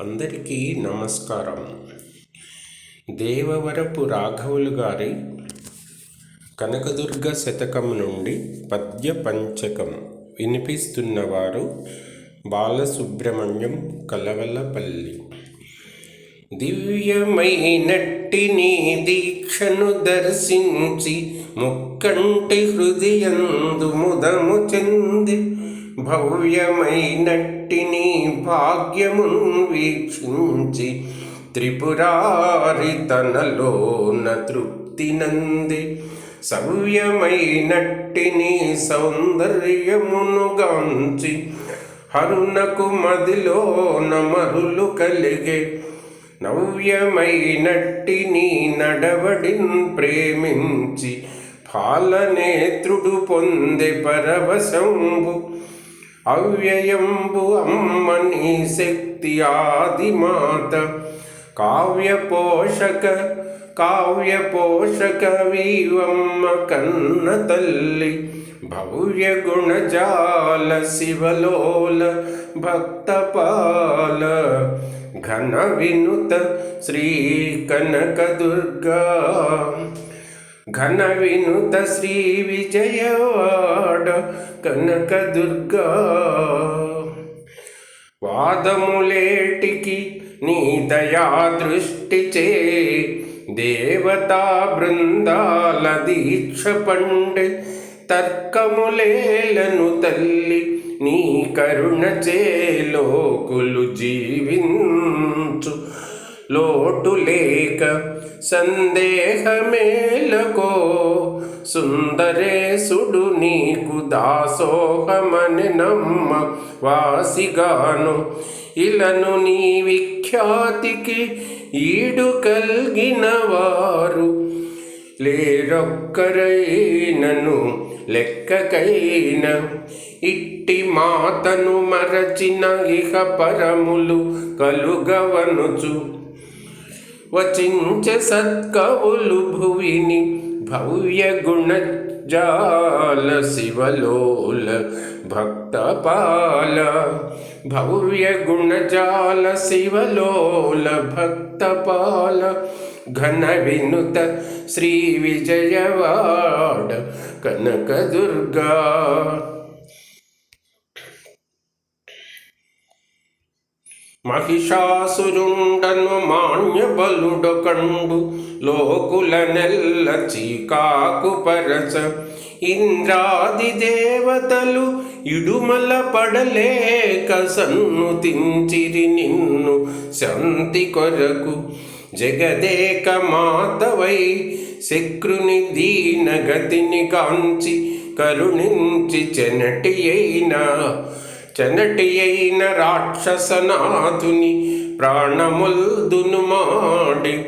అందరికీ నమస్కారం. దేవవరపు రాఘవులు గారి కనకదుర్గ శతకం నుండి పద్య పంచకం వినిపిస్తున్నవారు బాలసుబ్రహ్మణ్యం కలవలపల్లి. దివ్యమైనట్టి నీ దీక్షను దర్శించి ముక్కంటి హృదయందు ముదము చెంది భవ్యమైనట్టి నీ భాగ్యమును వీక్షించి త్రిపురారి తనలోన తృప్తి నంది. సవ్యమైనట్టి నీ సౌందర్యమును గాంచి మదిలోన మరులు కలిగే. నవ్యమైనట్టి నీ నడవడిన్ ప్రేమించి పాలనేత్రుడు పొందే పరవశంభు అవ్యయంబు అమ్మ నీ శక్తి ఆదిమాత కావ్య పోషక కావ్య పోషక వీవమ్మ కన్న తల్లి భవ్య గుణజాల శివలోల భక్తపాల ఘన వినుత శ్రీ కనకదుర్గా ఘన వినుత శ్రీ విజయవాడ కనక దుర్గా. వాదములేటికి నీ దయా దృష్టి చే దేవతా బృందాల దీక్ష పండే తర్కములేలను తల్లి నీ కరుణ చేలోకులు జీవించు. లోటు లేక సందేహమేలకో? సుందరేశుడు నీకు దాసోహమని నమ్మ వాసిగాను ఇలను నీ విఖ్యాతికి ఈడు కలిగిన వారు లేరొక్కరైనను లెక్కకైన ఇట్టి మాతను మరచిన ఇహ పరములు కలుగవనుచు. వచించ సత్కవులు భువిని భవ్య గుణ జాల శివలోల భక్తపాల. భవ్య గుణజాల శివలోల భక్తపాల. ఘన వినుత శ్రీ విజయవాడ కనకదుర్గా. మహిషాసురుండను మాన్య బలుడొకండు లోకుల నెల్ల చీకాకు పరచ. ఇంద్రాది దేవతలు ఇడుమల పడలేక సన్నుతించిరి నిన్ను శాంతి కొరకు. జగదేక మాతవై శక్రుని దీనగతిని కాంచి కరుణించి చెనటి అయినా చనటి అయిన రాక్షసనాథుని ప్రాణముల్దును మాడి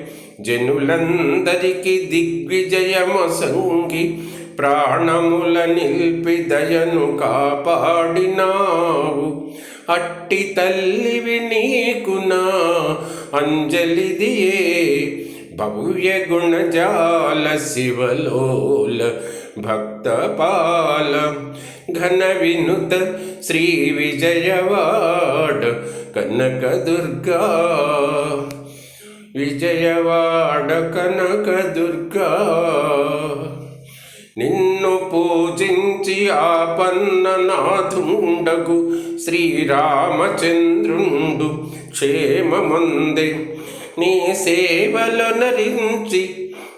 జనులందరికి దిగ్విజయమసంగి ప్రాణముల నిల్పి దయను కాపాడినావు. అట్టి తల్లివి నీకు నా అంజలిదియే. భవ్య గుణజాల శివలోల భక్తపాల ఘన వినుత శ్రీ విజయవాడ కనకదుర్గా విజయవాడ కనకదుర్గా నిన్ను పూజించి ఆపన్ననాథుండగు శ్రీరామచంద్రుండు క్షేమముందే. నీ సేవలు నరించి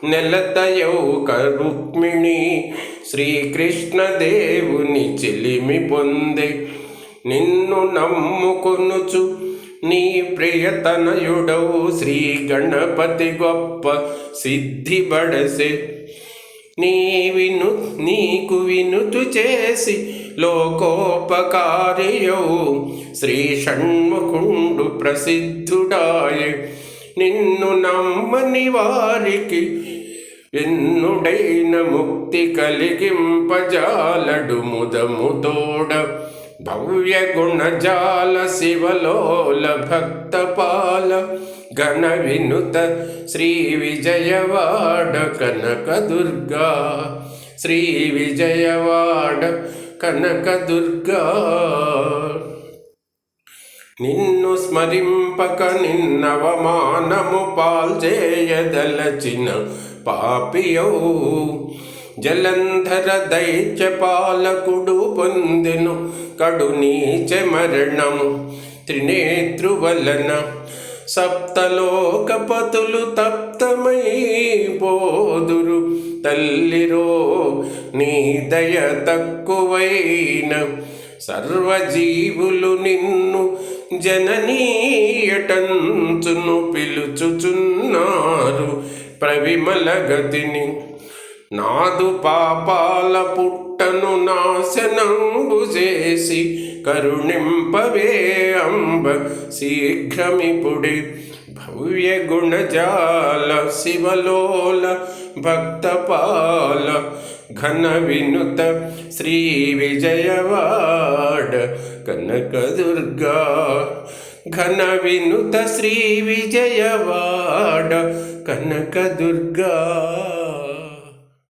నెలతయౌక రుక్మిణి శ్రీకృష్ణదేవుని చెలిమి పొందే. నిన్ను నమ్ముకొనుచు నీ ప్రియతనయుడవు శ్రీ గణపతి గొప్ప సిద్ధి బడసే నీ విను నీకు వినుతు చేసి లోకోపకారియౌ శ్రీ షణ్ముఖుండు ప్రసిద్ధుడాయ. నిన్ను నమ్మని వారికి ఎన్నుడైన ముక్తి కలిగింపజాలడు ముదముతోడ భవ్య గుణజాల శివలోల భక్తపాల. ఘన వినుత శ్రీ విజయవాడ కనక దుర్గా శ్రీ విజయవాడ కనక దుర్గా నిన్ను స్మరింపక నిన్నవమానము పాల్చేయదలచిన పాపియో జలంధర దైత్య పాలకుడు పొందెను కడు నీచ మరణము త్రినేత్రువలన. సప్తలోకపతులు తప్తమై పోదురు తల్లిరో నీ దయ తక్కువైన సర్వజీవులు నిన్ను జననీయటంచును పిలుచుచున్నారు. ప్రవిమల గతిని నాదు పాపాల పుట్టను నాశనంబు చేసి కరుణింపవే అంబ శీఘ్రమిపుడి. భవ్య గుణజాల శివలోల భక్తపాల ఘన వినుత శ్రీ విజయవాడ. కనకదుర్గా ఘన వినుత శ్రీ విజయవాడ కనకదుర్గా